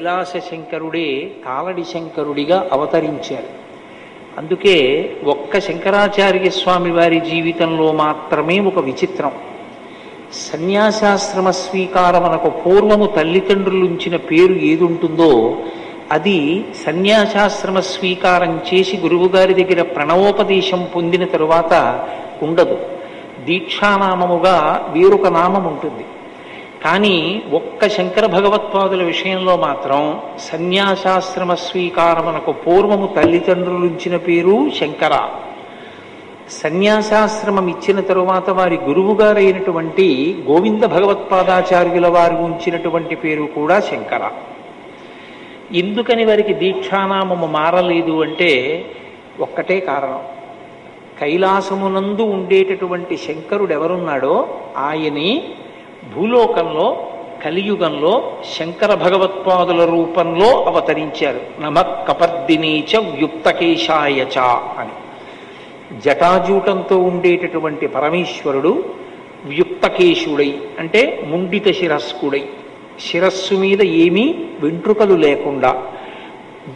కైలాస శంకరుడే కాలడి శంకరుడిగా అవతరించారు. అందుకే ఒక్క శంకరాచార్య స్వామి వారి జీవితంలో మాత్రమే ఒక విచిత్రం. సన్యాసాశ్రమ స్వీకారమనకు పూర్వము తల్లిదండ్రులు ఉంచిన పేరు ఏదుంటుందో అది సన్యాసాశ్రమ స్వీకారం చేసి గురువుగారి దగ్గర ప్రణవోపదేశం పొందిన తరువాత ఉండదు. దీక్షానామముగా వేరొక నామం ఉంటుంది కానీ ఒక్క శంకర భగవత్పాదుల విషయంలో మాత్రం సన్యాసాశ్రమ స్వీకారమునకు పూర్వము తల్లిదండ్రులు ఇచ్చిన పేరు శంకర. సన్యాసాశ్రమం ఇచ్చిన తరువాత వారి గురువుగారైనటువంటి గోవింద భగవత్పాదాచార్యుల వారు ఉంచినటువంటి పేరు కూడా శంకర. ఎందుకని వారికి దీక్షానామము మారలేదు అంటే ఒక్కటే కారణం. కైలాసమునందు ఉండేటటువంటి శంకరుడు ఎవరున్నాడో ఆయని భూలోకంలో కలియుగంలో శంకర భగవత్పాదుల రూపంలో అవతరించారు. నమ కపర్దినీచ వ్యుక్తకేశాయచ అని. జటాజూటంతో ఉండేటటువంటి పరమేశ్వరుడు వ్యుక్తకేశుడై అంటే ముండిత శిరస్కుడై శిరస్సు మీద ఏమీ వెంట్రుకలు లేకుండా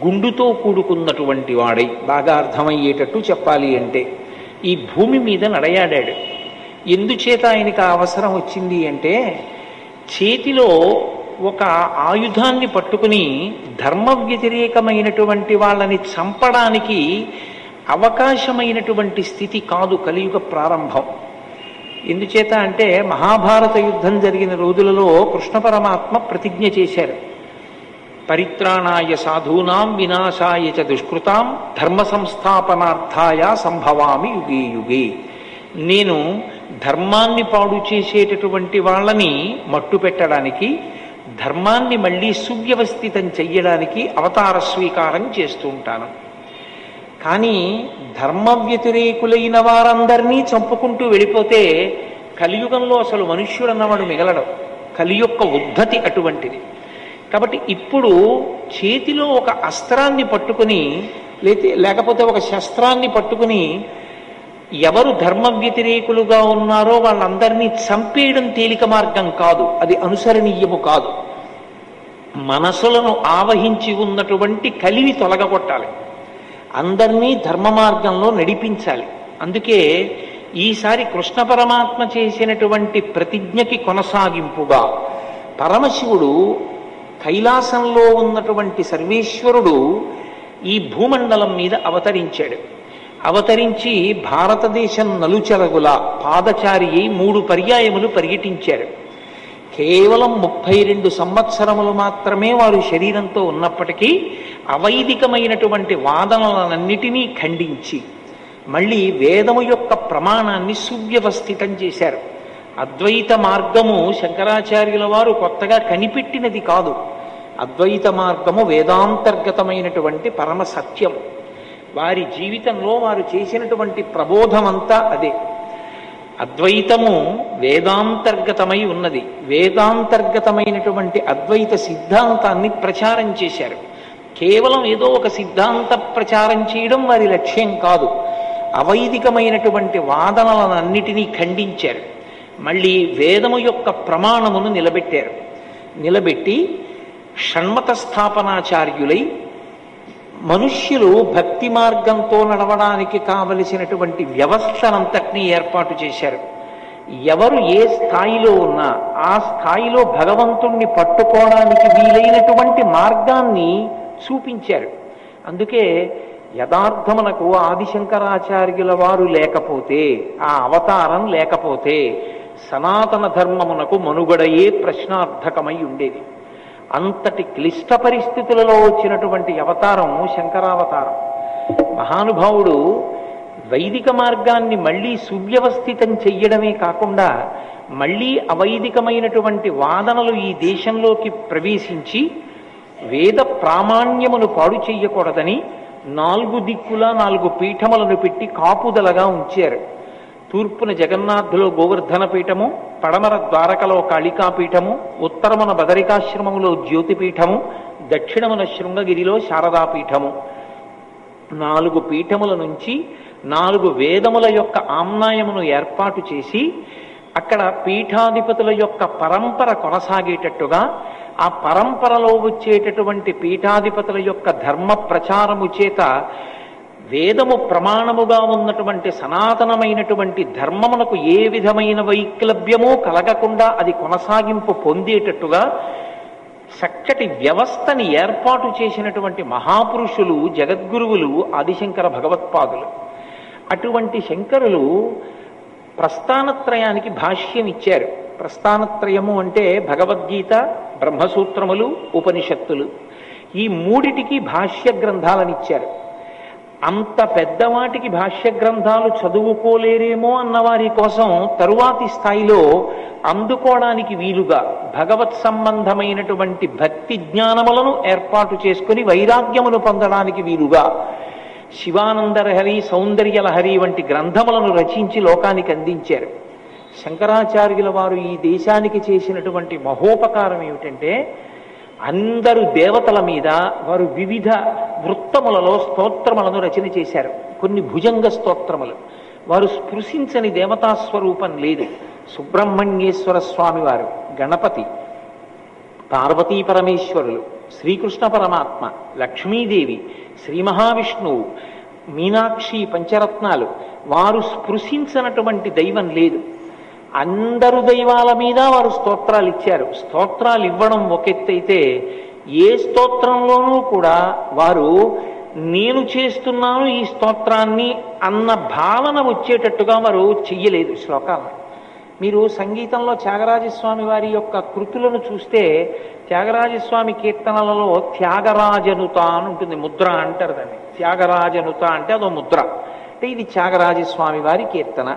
గుండుతో కూడుకున్నటువంటి వాడై. బాగా అర్థమయ్యేటట్టు చెప్పాలి అంటే ఈ భూమి మీద నడయాడాడు. ఎందుచేత ఆయనకి ఆ అవసరం వచ్చింది అంటే చేతిలో ఒక ఆయుధాన్ని పట్టుకుని ధర్మ వ్యతిరేకమైనటువంటి వాళ్ళని చంపడానికి అవకాశమైనటువంటి స్థితి కాదు కలియుగ ప్రారంభం. ఎందుచేత అంటే మహాభారత యుద్ధం జరిగిన రోజులలో కృష్ణ పరమాత్మ ప్రతిజ్ఞ చేశారు. పరిత్రాణాయ సాధూనాం వినాశాయ చ దుష్కృతాం ధర్మ సంస్థాపనార్థాయ సంభవామి యుగే యుగే. నేను ధర్మాన్ని పాడు చేసేటటువంటి వాళ్ళని మట్టు పెట్టడానికి ధర్మాన్ని మళ్ళీ సువ్యవస్థితం చెయ్యడానికి అవతార స్వీకారం చేస్తూ ఉంటాను. కానీ ధర్మ వ్యతిరేకులైన వారందరినీ చంపుకుంటూ వెళ్ళిపోతే కలియుగంలో అసలు మనుష్యుడు అన్నవాడు మిగలడం. కలి యొక్క ఉద్ధతి అటువంటిది. కాబట్టి ఇప్పుడు చేతిలో ఒక అస్త్రాన్ని పట్టుకుని లేతే లేకపోతే ఒక శస్త్రాన్ని పట్టుకుని ఎవరు ధర్మ వ్యతిరేకులుగా ఉన్నారో వాళ్ళందరినీ చంపేయడం తేలిక మార్గం కాదు. అది అనుసరణీయము కాదు. మనసులను ఆవహించి ఉన్నటువంటి కలివి తొలగగొట్టాలి. అందరినీ ధర్మ మార్గంలో నడిపించాలి. అందుకే ఈసారి కృష్ణ పరమాత్మ చేసినటువంటి ప్రతిజ్ఞకి కొనసాగింపుగా పరమశివుడు కైలాసంలో ఉన్నటువంటి సర్వేశ్వరుడు ఈ భూమండలం మీద అవతరించాడు. అవతరించి భారతదేశం నలుచెరగుల పాదచారి అయి మూడు పర్యాయములు పర్యటించారు కేవలం ముప్పై రెండు సంవత్సరములు మాత్రమే వారు శరీరంతో ఉన్నప్పటికీ అవైదికమైనటువంటి వాదనలన్నిటినీ ఖండించి మళ్ళీ వేదము యొక్క ప్రమాణాన్ని సువ్యవస్థితం చేశారు. అద్వైత మార్గము శంకరాచార్యుల వారు కొత్తగా కనిపెట్టినది కాదు. అద్వైత మార్గము వేదాంతర్గతమైనటువంటి పరమ సత్యం వారి జీవితంలో వారు చేసినటువంటి ప్రబోధమంతా అదే. అద్వైతము వేదాంతర్గతమై ఉన్నది. వేదాంతర్గతమైనటువంటి అద్వైత సిద్ధాంతాన్ని ప్రచారం చేశారు. కేవలం ఏదో ఒక సిద్ధాంత ప్రచారం చేయడం వారి లక్ష్యం కాదు. అవైదికమైనటువంటి వాదనలన్నిటినీ ఖండించారు. మళ్ళీ వేదము యొక్క ప్రమాణమును నిలబెట్టారు. నిలబెట్టి షణ్మత స్థాపనాచార్యులై మనుష్యులు భక్తి మార్గంతో నడవడానికి కావలసినటువంటి వ్యవస్థనంతటినీ ఏర్పాటు చేశారు. ఎవరు ఏ స్థాయిలో ఉన్నా ఆ స్థాయిలో భగవంతుణ్ణి పట్టుకోవడానికి వీలైనటువంటి మార్గాన్ని చూపించారు. అందుకే యథార్థమునకు ఆదిశంకరాచార్యుల వారు లేకపోతే ఆ అవతారం లేకపోతే సనాతన ధర్మమునకు మనుగడయే ప్రశ్నార్థకమై ఉండేది. అంతటి క్లిష్ట పరిస్థితులలో వచ్చినటువంటి అవతారం శంకరావతారం. మహానుభావుడు వైదిక మార్గాన్ని మళ్ళీ సువ్యవస్థితం చెయ్యడమే కాకుండా మళ్ళీ అవైదికమైనటువంటి వాదనలు ఈ దేశంలోకి ప్రవేశించి వేద ప్రామాణ్యమును పాడు చెయ్యకూడదని నాలుగు దిక్కుల నాలుగు పీఠములను పెట్టి కాపుదలగా ఉంచారు. తూర్పున జగన్నాథులో గోవర్ధన పీఠము పడమర ద్వారకలో కాళికాపీఠము ఉత్తరమున బదరికాశ్రమములో జ్యోతిపీఠము దక్షిణమున శృంగగిరిలో శారదాపీఠము. నాలుగు పీఠముల నుంచి నాలుగు వేదముల యొక్క ఆమ్నాయమును ఏర్పాటు చేసి అక్కడ పీఠాధిపతుల యొక్క పరంపర కొనసాగేటట్టుగా ఆ పరంపరలో వచ్చేటటువంటి పీఠాధిపతుల యొక్క ధర్మ ప్రచారము చేత వేదము ప్రమాణముగా ఉన్నటువంటి సనాతనమైనటువంటి ధర్మమునకు ఏ విధమైన వైక్లభ్యమూ కలగకుండా అది కొనసాగింపు పొందేటట్టుగా చక్కటి వ్యవస్థని ఏర్పాటు చేసినటువంటి మహాపురుషులు జగద్గురువులు ఆదిశంకర భగవత్పాదులు. అటువంటి శంకరులు ప్రస్థానత్రయానికి భాష్యం ఇచ్చారు. ప్రస్థానత్రయము అంటే భగవద్గీత బ్రహ్మసూత్రములు ఉపనిషత్తులు. ఈ మూడిటికి భాష్య గ్రంథాలనిచ్చారు అంత పెద్దవాటికి భాష్య గ్రంథాలు చదువుకోలేరేమో అన్న వారి కోసం తరువాతి స్థాయిలో అందుకోవడానికి వీలుగా భగవత్ సంబంధమైనటువంటి భక్తి జ్ఞానములను ఏర్పాటు చేసుకుని వైరాగ్యమును పొందడానికి వీలుగా శివానందరహరి సౌందర్యలహరి వంటి గ్రంథములను రచించి లోకానికి అందించారు. శంకరాచార్యుల వారు ఈ దేశానికి చేసినటువంటి మహోపకారం ఏమిటంటే అందరు దేవతల మీద వారు వివిధ వృత్తములలో స్తోత్రములను రచన చేశారు. కొన్ని భుజంగ స్తోత్రములు. వారు స్పృశించని దేవతా స్వరూపం లేదు. సుబ్రహ్మణ్యేశ్వర స్వామి వారు గణపతి పార్వతీ పరమేశ్వరులు శ్రీకృష్ణ పరమాత్మ లక్ష్మీదేవి శ్రీ మహావిష్ణువు మీనాక్షి పంచరత్నాలు. వారు స్పృశించినటువంటి దైవం లేదు. అందరు దైవాల మీద వారు స్తోత్రాలు ఇచ్చారు. స్తోత్రాలు ఇవ్వడం ఒక ఎత్తైతే ఏ స్తోత్రంలోనూ కూడా వారు నేను చేస్తున్నాను ఈ స్తోత్రాన్ని అన్న భావన వచ్చేటట్టుగా వారు చెయ్యలేదు శ్లోకాలను మీరు సంగీతంలో త్యాగరాజస్వామి వారి యొక్క కృతులను చూస్తే త్యాగరాజస్వామి కీర్తనలలో త్యాగరాజనుత అని ఉంటుంది. ముద్ర అంటారు దాన్ని. త్యాగరాజనుత అంటే అదో ముద్ర. అంటే ఇది త్యాగరాజస్వామి వారి కీర్తన.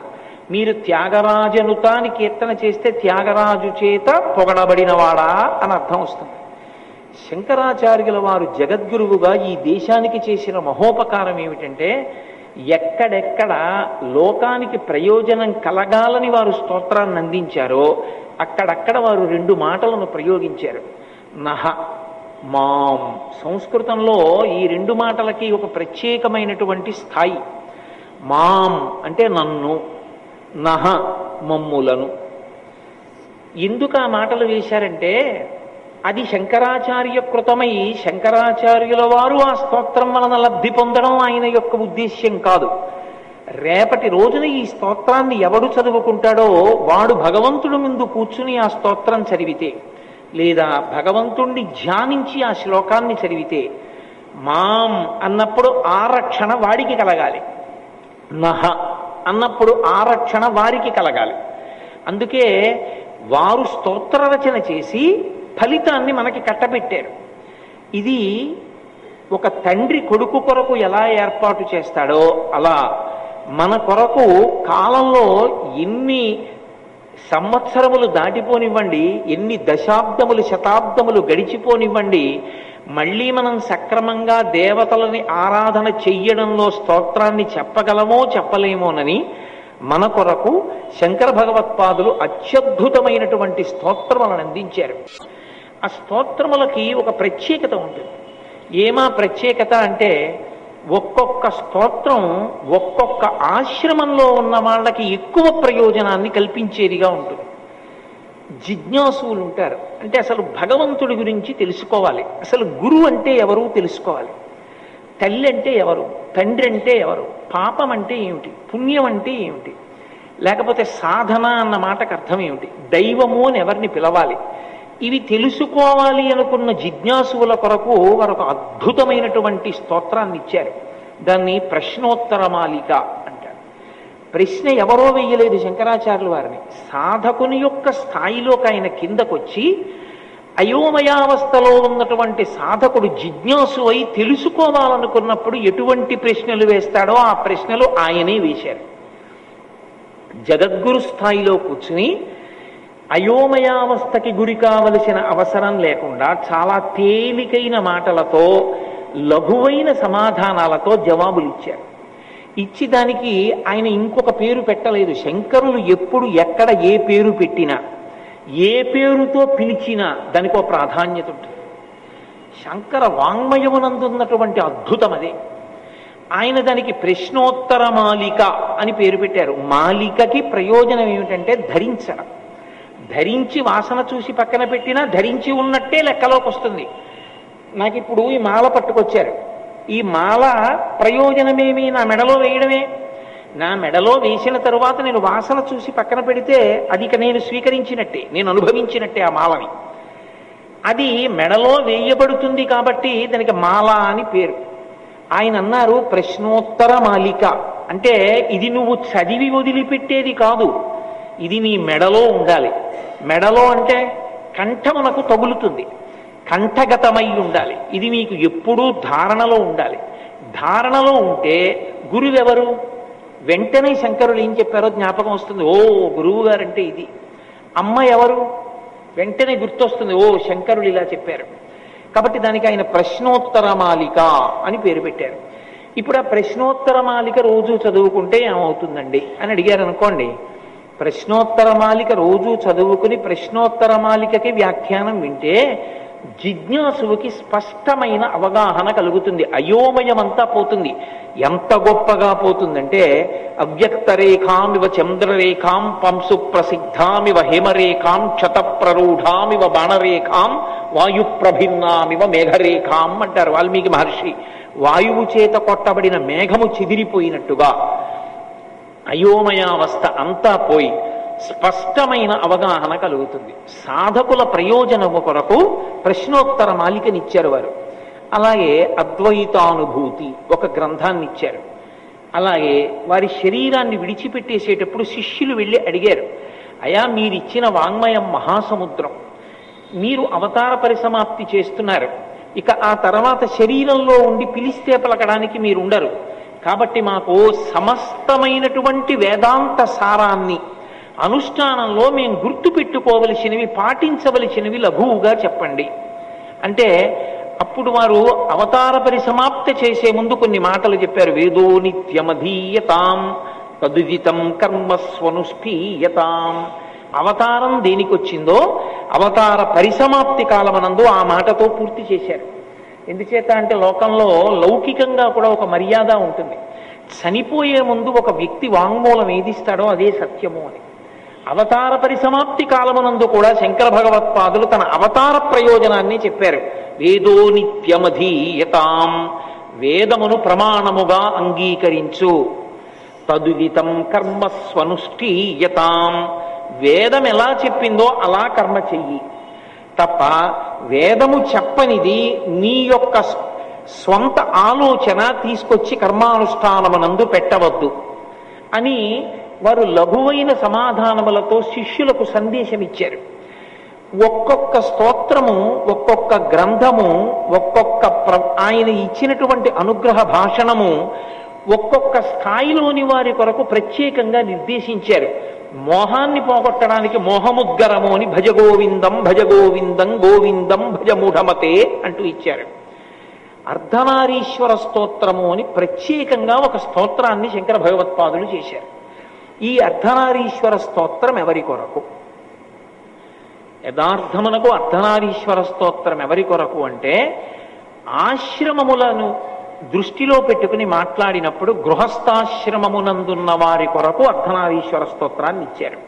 మీరు త్యాగరాజనుత అని కీర్తన చేస్తే త్యాగరాజు చేత పొగడబడినవాడా అని అర్థం వస్తుంది. శంకరాచార్యుల వారు జగద్గురువుగా ఈ దేశానికి చేసిన మహోపకారం ఏమిటంటే ఎక్కడెక్కడ లోకానికి ప్రయోజనం కలగాలని వారు స్తోత్రాన్ని అందించారో అక్కడక్కడ వారు రెండు మాటలను ప్రయోగించారు. నహ మాం. సంస్కృతంలో ఈ రెండు మాటలకి ఒక ప్రత్యేకమైనటువంటి స్థాయి. మాం అంటే నన్ను. నహ మమ్ములను. ఎందుకు ఆ మాటలు వేశారంటే అది శంకరాచార్య కృతమై శంకరాచార్యుల వారు ఆ స్తోత్రం వలన లబ్ధి పొందడం ఆయన యొక్క ఉద్దేశ్యం కాదు. రేపటి రోజున ఈ స్తోత్రాన్ని ఎవడు చదువుకుంటాడో వాడు భగవంతుడు ముందు కూర్చుని ఆ స్తోత్రం చదివితే లేదా భగవంతుణ్ణి ధ్యానించి ఆ శ్లోకాన్ని చదివితే మాం అన్నప్పుడు ఆ రక్షణ వాడికి కలగాలి. నహ అన్నప్పుడు ఆ రక్షణ వారికి కలగాలి. అందుకే వారు స్తోత్ర రచన చేసి ఫలితాన్ని మనకి కట్టబెట్టారు. ఇది ఒక తండ్రి కొడుకు కొరకు ఎలా ఏర్పాటు చేస్తాడో అలా మన కొరకు కాలంలో ఎన్ని సంవత్సరములు దాటిపోనివ్వండి ఎన్ని దశాబ్దములు శతాబ్దములు గడిచిపోనివ్వండి మళ్ళీ మనం సక్రమంగా దేవతలని ఆరాధన చెయ్యడంలో స్తోత్రాన్ని చెప్పగలమో చెప్పలేమోనని మన కొరకు శంకర భగవత్పాదులు అత్యద్భుతమైనటువంటి స్తోత్రములను అందించారు. ఆ స్తోత్రములకి ఒక ప్రత్యేకత ఉంటుంది. ఏమా ప్రత్యేకత అంటే ఒక్కొక్క స్తోత్రం ఒక్కొక్క ఆశ్రమంలో ఉన్న వాళ్ళకి ఎక్కువ ప్రయోజనాన్ని కల్పించేదిగా ఉంటుంది. జిజ్ఞాసువులు ఉంటారు అంటే అసలు భగవంతుడి గురించి తెలుసుకోవాలి. అసలు గురువు అంటే ఎవరు తెలుసుకోవాలి. తల్లి అంటే ఎవరు? తండ్రి అంటే ఎవరు? పాపం అంటే ఏమిటి? పుణ్యం అంటే ఏమిటి? లేకపోతే సాధన అన్న మాటకు అర్థం ఏమిటి? దైవము అని ఎవరిని పిలవాలి? ఇవి తెలుసుకోవాలి అనుకున్న జిజ్ఞాసువుల కొరకు వారు ఒక అద్భుతమైనటువంటి స్తోత్రాన్ని ఇచ్చారు దాన్ని ప్రశ్నోత్తర మాలిక ప్రశ్న ఎవరో వేయలేదు శంకరాచార్యుల వారిని. సాధకుని యొక్క స్థాయిలోకి ఆయన కిందకొచ్చి అయోమయావస్థలో ఉన్నటువంటి సాధకుడు జిజ్ఞాసు అయి తెలుసుకోవాలనుకున్నప్పుడు ఎటువంటి ప్రశ్నలు వేస్తాడో ఆ ప్రశ్నలు ఆయనే వేశారు. జగద్గురు స్థాయిలో కూర్చుని అయోమయావస్థకి గురి కావలసిన అవసరం లేకుండా చాలా తేలికైన మాటలతో లఘువైన సమాధానాలతో జవాబులు ఇచ్చారు ఇచ్చి దానికి ఆయన ఇంకొక పేరు పెట్టలేదు. శంకరులు ఎప్పుడు ఎక్కడ ఏ పేరు పెట్టినా ఏ పేరుతో పిలిచినా దానికి ఒక ప్రాధాన్యత ఉంటుంది. శంకర వాంగ్మయమునందున్నటువంటి అద్భుతం అదే. ఆయన దానికి ప్రశ్నోత్తర మాలిక అని పేరు పెట్టారు. మాలికకి ప్రయోజనం ఏమిటంటే ధరించడం. ధరించి వాసన చూసి పక్కన పెట్టినా ధరించి ఉన్నట్టే లెక్కలోకి వస్తుంది. నాకు ఇప్పుడు ఈ మాల పట్టుకొచ్చారు. ఈ మాల ప్రయోజనమేమి? నా మెడలో వేయడమే. నా మెడలో వేసిన తరువాత నేను వాసన చూసి పక్కన పెడితే అది నేను స్వీకరించినట్టే. నేను అనుభవించినట్టే ఆ మాలని అది మెడలో వేయబడుతుంది కాబట్టి దానికి మాల అని పేరు. ఆయన అన్నారు ప్రశ్నోత్తర మాలిక. అంటే ఇది నువ్వు చదివి వదిలిపెట్టేది కాదు. ఇది నీ మెడలో ఉండాలి. మెడలో అంటే కంఠమునకు తగులుతుంది. కంఠగతమై ఉండాలి. ఇది మీకు ఎప్పుడూ ధారణలో ఉండాలి. ధారణలో ఉంటే గురువెవరు? వెంటనే శంకరులు ఏం చెప్పారో జ్ఞాపకం వస్తుంది. ఓ గురువు గారంటే ఇది. అమ్మ ఎవరు? వెంటనే గుర్తొస్తుంది. ఓ శంకరులు ఇలా చెప్పారు. కాబట్టి దానికి ఆయన ప్రశ్నోత్తరమాలిక అని పేరు పెట్టారు. ఇప్పుడు ఆ ప్రశ్నోత్తరమాలిక రోజు చదువుకుంటే ఏమవుతుందండి? అని అడిగారు అనుకోండి. ప్రశ్నోత్తరమాలిక రోజు చదువుకుని ప్రశ్నోత్తరమాలికకి వ్యాఖ్యానం వింటే జిజ్ఞాసువుకి స్పష్టమైన అవగాహన కలుగుతుంది. అయోమయమంతా పోతుంది. ఎంత గొప్పగా పోతుందంటే అవ్యక్తరేఖామివ చంద్రరేఖాం పంసు ప్రసిద్ధామివ హేమరేఖాం క్షతప్రరూఢామివ బాణరేఖాం వాయుప్రభిన్నామివ మేఘరేఖాం అంటారు వాల్మీకి మహర్షి. వాయువు చేత కొట్టబడిన మేఘము చెదిరిపోయినట్టుగా అయోమయావస్థ అంతా పోయి స్పష్టమైన అవగాహన కలుగుతుంది. సాధకుల ప్రయోజనము కొరకు ప్రశ్నోత్తర మాలికనిచ్చారు వారు. అలాగే అద్వైతానుభూతి ఒక గ్రంథాన్ని ఇచ్చారు అలాగే వారి శరీరాన్ని విడిచిపెట్టేసేటప్పుడు శిష్యులు వెళ్ళి అడిగారు అయా మీరిచ్చిన వాంగ్మయం మహాసముద్రం మీరు అవతార పరిసమాప్తి చేస్తున్నారు. ఇక ఆ తర్వాత శరీరంలో ఉండి పిలిస్తే పలకడానికి మీరు ఉండరు కాబట్టి మాకు సమస్తమైనటువంటి వేదాంత సారాన్ని అనుష్ఠానంలో మేము గుర్తుపెట్టుకోవలసినవి పాటించవలసినవి లఘువుగా చెప్పండి. అంటే అప్పుడు వారు అవతార పరిసమాప్తి చేసే ముందు కొన్ని మాటలు చెప్పారు. వేదో నిత్యమధీయతాం తదుదితం కర్మస్వనుష్ఠీయతాం అవతారం దేనికొచ్చిందో అవతార పరిసమాప్తి కాలమనందు ఆ మాటతో పూర్తి చేశారు. ఎందుచేత అంటే లోకంలో లౌకికంగా కూడా ఒక మర్యాద ఉంటుంది. చనిపోయే ముందు ఒక వ్యక్తి వాంగ్మూలం ఏదిస్తాడో అదే సత్యము అని. అవతార పరిసమాప్తి కాలమునందు కూడా శంకర భగవత్పాదులు తన అవతార ప్రయోజనాన్ని చెప్పారు. వేదో నిత్యమధీయతాం. వేదమును ప్రమాణముగా అంగీకరించు. తదుదితం కర్మస్వనుష్ఠీయతాం. వేదం ఎలా చెప్పిందో అలా కర్మ చెయ్యి. తప్ప వేదము చెప్పనిది నీ యొక్క స్వంత ఆలోచన తీసుకొచ్చి కర్మానుష్ఠానమునందు పెట్టవద్దు. అని వారు లఘువైన సమాధానములతో శిష్యులకు సందేశం ఇచ్చారు ఒక్కొక్క స్తోత్రము ఒక్కొక్క గ్రంథము ఒక్కొక్క ప్ర ఆయన ఇచ్చినటువంటి అనుగ్రహ భాషణము ఒక్కొక్క స్థాయిలోని వారి కొరకు ప్రత్యేకంగా నిర్దేశించారు. మోహాన్ని పోగొట్టడానికి మోహముద్గరము అని భజ గోవిందం భజ గోవిందం గోవిందం అంటూ ఇచ్చారు. అర్ధనారీశ్వర స్తోత్రము అని ప్రత్యేకంగా ఒక స్తోత్రాన్ని శంకర భగవత్పాదులు చేశారు. ఈ అర్ధనారీశ్వర స్తోత్రం ఎవరి కొరకు? యథార్థమునకు అర్ధనారీశ్వర స్తోత్రం ఎవరి కొరకు అంటే ఆశ్రమములను దృష్టిలో పెట్టుకుని మాట్లాడినప్పుడు గృహస్థాశ్రమమునందున్న వారి కొరకు అర్ధనారీశ్వర స్తోత్రాన్ని ఇచ్చారు.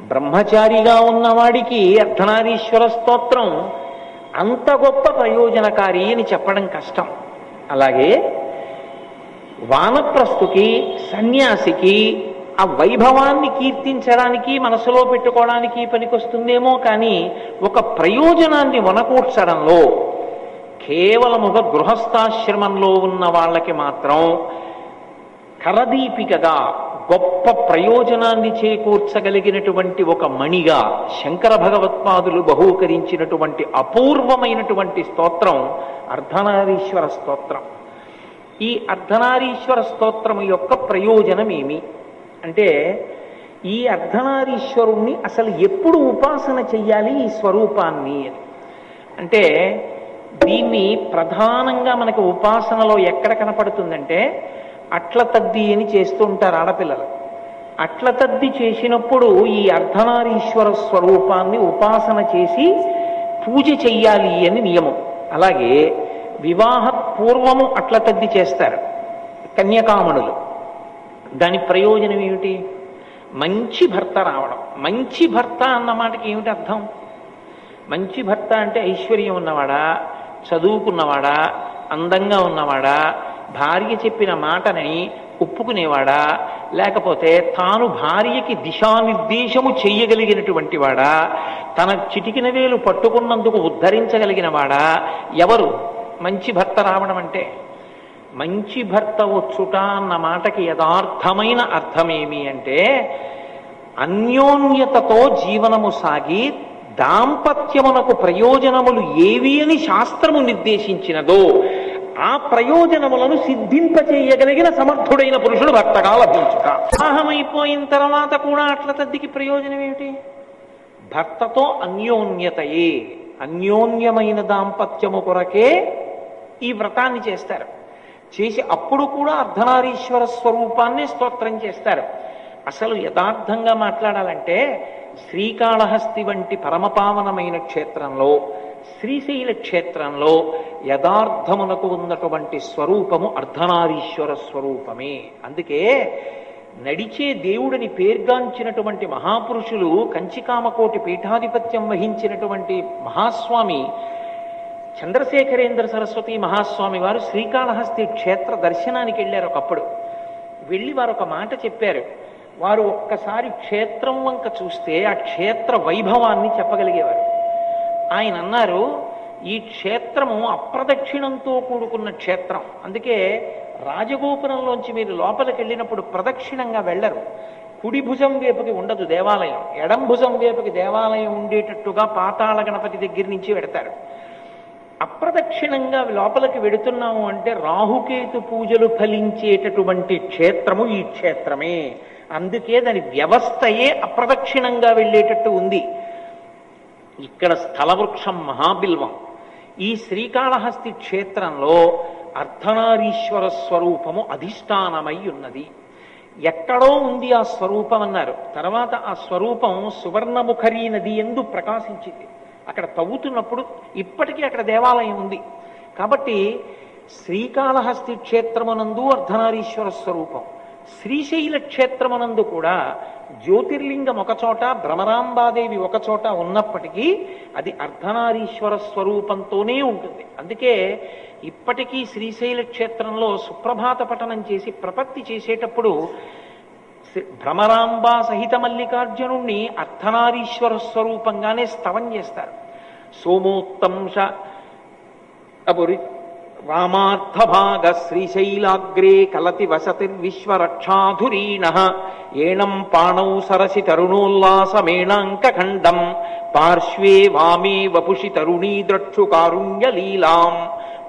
బ్రహ్మచారిగా ఉన్నవాడికి అర్ధనారీశ్వర స్తోత్రం అంత గొప్ప ప్రయోజనకారి అని చెప్పడం కష్టం. అలాగే వానప్రస్థుకి సన్యాసికి ఆ వైభవాన్ని కీర్తించడానికి మనసులో పెట్టుకోవడానికి పనికొస్తుందేమో కానీ ఒక ప్రయోజనాన్ని వనకూర్చడంలో కేవలముగా గృహస్థాశ్రమంలో ఉన్న వాళ్ళకి మాత్రం కరదీపికగా గొప్ప ప్రయోజనాన్ని చేకూర్చగలిగినటువంటి ఒక మణిగా శంకర భగవత్పాదులు బహూకరించినటువంటి అపూర్వమైనటువంటి స్తోత్రం అర్ధనారీశ్వర స్తోత్రం. ఈ అర్ధనారీశ్వర స్తోత్రం యొక్క ప్రయోజనం ఏమి అంటే ఈ అర్ధనారీశ్వరుణ్ణి అసలు ఎప్పుడు ఉపాసన చెయ్యాలి ఈ స్వరూపాన్ని అని. అంటే దీన్ని ప్రధానంగా మనకు ఉపాసనలో ఎక్కడ కనపడుతుందంటే అట్ల తద్ది అని చేస్తూ ఉంటారు ఆడపిల్లలు. అట్ల తద్ది చేసినప్పుడు ఈ అర్ధనారీశ్వర స్వరూపాన్ని ఉపాసన చేసి పూజ చెయ్యాలి అని నియమం. అలాగే వివాహ పూర్వము అట్ల తద్ది చేస్తారు. కన్యకామణులు. దాని ప్రయోజనం ఏమిటి? మంచి భర్త రావడం. మంచి భర్త అన్న మాటకి ఏమిటి అర్థం? మంచి భర్త అంటే ఐశ్వర్యం ఉన్నవాడా? చదువుకున్నవాడా? అందంగా ఉన్నవాడా? భార్య చెప్పిన మాటని ఒప్పుకునేవాడా? లేకపోతే తాను భార్యకి దిశానిర్దేశము చెయ్యగలిగినటువంటి వాడా? తన చిటికిన వేలు పట్టుకున్నందుకు ఉద్ధరించగలిగిన వాడా? ఎవరు? మంచి భర్త రావడం అంటే? మంచి భర్త వచ్చుట అన్న మాటకి యథార్థమైన అర్థమేమి అంటే అన్యోన్యతతో జీవనము సాగి దాంపత్యమునకు ప్రయోజనములు ఏవి అని శాస్త్రము నిర్దేశించినదో ఆ ప్రయోజనములను సిద్ధింపచేయగలిగిన సమర్థుడైన పురుషుడు భర్తగా లభించుట. వివాహమైపోయిన తర్వాత కూడా అట్ల తద్దికి ప్రయోజనం ఏమిటి? భర్తతో అన్యోన్యతయే అన్యోన్యమైన దాంపత్యము కొరకే ఈ వ్రతాన్ని చేస్తారు. చేసి అప్పుడు కూడా అర్ధనారీశ్వర స్వరూపాన్ని స్తోత్రం చేస్తారు. అసలు యథార్థంగా మాట్లాడాలంటే శ్రీకాళహస్తి వంటి పరమపావనమైన క్షేత్రంలో శ్రీశైల క్షేత్రంలో యథార్థమునకు ఉన్నటువంటి స్వరూపము అర్ధనారీశ్వర స్వరూపమే. అందుకే నడిచే దేవుడిని పేర్గాంచినటువంటి మహాపురుషులు కంచికామకోటి పీఠాధిపత్యం వహించినటువంటి మహాస్వామి చంద్రశేఖరేంద్ర సరస్వతి మహాస్వామి వారు శ్రీకాళహస్తి క్షేత్ర దర్శనానికి వెళ్ళారు ఒకప్పుడు. వెళ్ళి వారు ఒక మాట చెప్పారు. వారు ఒక్కసారి క్షేత్రం వంక చూస్తే ఆ క్షేత్ర వైభవాన్ని చెప్పగలిగేవారు. ఆయన అన్నారు ఈ క్షేత్రము అప్రదక్షిణంతో కూడుకున్న క్షేత్రం. అందుకే రాజగోపురంలోంచి మీరు లోపలికి వెళ్ళినప్పుడు ప్రదక్షిణంగా వెళ్ళరు. కుడి భుజం వైపుకి ఉండదు దేవాలయం. ఎడం భుజం వైపుకి దేవాలయం ఉండేటట్టుగా పాతాళ గణపతి దగ్గర నుంచి పెడతారు అప్రదక్షిణంగా లోపలికి వెడుతున్నాము అంటే రాహుకేతు పూజలు ఫలించేటటువంటి క్షేత్రము ఈ క్షేత్రమే. అందుకే దాని వ్యవస్థయే అప్రదక్షిణంగా వెళ్ళేటట్టు ఉంది. ఇక్కడ స్థలవృక్షం మహాబిల్వం. ఈ శ్రీకాళహస్తి క్షేత్రంలో అర్ధనారీశ్వర స్వరూపము అధిష్టానమై ఉన్నది. ఎక్కడో ఉంది ఆ స్వరూపం అన్నారు. తర్వాత ఆ స్వరూపం సువర్ణముఖరీ నది ఎందు ప్రకాశించింది. అక్కడ తవ్వుతున్నప్పుడు ఇప్పటికీ అక్కడ దేవాలయం ఉంది. కాబట్టి శ్రీకాళహస్తి క్షేత్రమునందు అర్ధనారీశ్వర స్వరూపం. శ్రీశైల క్షేత్రమునందు కూడా జ్యోతిర్లింగం ఒకచోట భ్రమరాంబాదేవి ఒకచోట ఉన్నప్పటికీ అది అర్ధనారీశ్వర స్వరూపంతోనే ఉంటుంది. అందుకే ఇప్పటికీ శ్రీశైల క్షేత్రంలో సుప్రభాత పఠనం చేసి ప్రపత్తి చేసేటప్పుడు భ్రమరాంబా సహిత మల్లికార్జునుణ్ణి అర్ధనారీశ్వర స్వరూపంగానే స్తవం చేస్తారు. సోమోత్తంశ అపురి రామార్థభాగ శ్రీశైలాగ్రే కలతి వసతిర్విశ్వరక్షాధురీణ ఏణం పాణౌ సరసి తరుణోల్లాసమేణాంకఖండం పార్శ్వే వామే వపుషి తరుణీ ద్రక్షు కారుణ్యలీలాం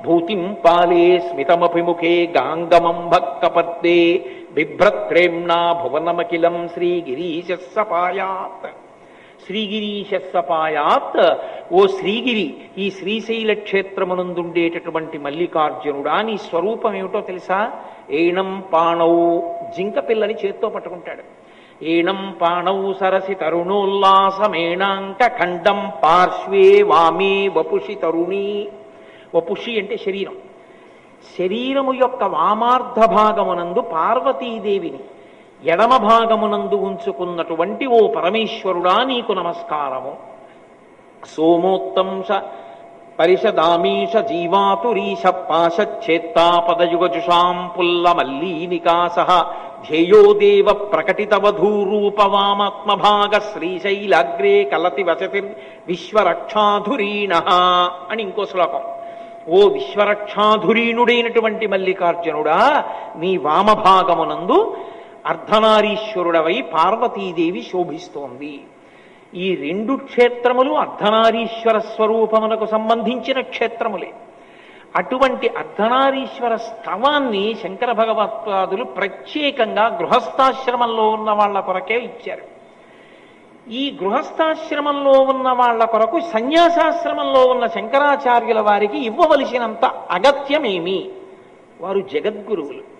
భూతిం పాలే స్మితమభిముఖే గాంగమం భక్తపద్దే బిభ్రత్రేమ్ణా భువనమఖిలం శ్రీగిరీశ సపాయాత్ శ్రీగిరీశ సపాయాత్ ఓ శ్రీగిరి ఈ శ్రీశైల క్షేత్రమునందుండేటటువంటి మల్లికార్జునుడా నీ స్వరూపం ఏమిటో తెలుసా? ఏణం పాణౌ జింక పిల్లని చేత్తో పట్టుకుంటాడు. ఏణం పాణౌ సరసి తరుణోల్లాసమేణాంక ఖండం పార్శ్వే వామే వపుషి తరుణీ. వపుషి అంటే శరీరం. శరీరము యొక్క వామార్ధ భాగమునందు పార్వతీదేవిని ఎడమ భాగమునందు ఉంచుకున్నటువంటి ఓ పరమేశ్వరుడా నీకు నమస్కారము. సోమోత్తంస పరిషదామీష జీవాతురీష పాశచ్చేత్తాపదయుగజుషాం పుల్ల మల్లీనికాస ధ్యేయో దేవ ప్రకటితవధూరూపవామాత్మభాగ శ్రీశైలాగ్రే కలతి వసతి విశ్వరక్షాధురీణ అని ఇంకో శ్లోకం. ఓ విశ్వరక్షాధురీనుడైనటువంటి మల్లికార్జునుడా నీ వామభాగమునందు అర్ధనారీశ్వరుడవై పార్వతీదేవి శోభిస్తోంది. ఈ రెండు క్షేత్రములు అర్ధనారీశ్వర స్వరూపమునకు సంబంధించిన క్షేత్రములే. అటువంటి అర్ధనారీశ్వర స్తవాన్ని శంకర భగవత్పాదులు ప్రత్యేకంగా గృహస్థాశ్రమంలో ఉన్న వాళ్ళ కొరకే ఇచ్చారు. ఈ గృహస్థాశ్రమంలో ఉన్న వాళ్ళ కొరకు సన్యాసాశ్రమంలో ఉన్న శంకరాచార్యుల వారికి ఇవ్వవలసినంత అగత్యమేమి? వారు జగద్గురువులు.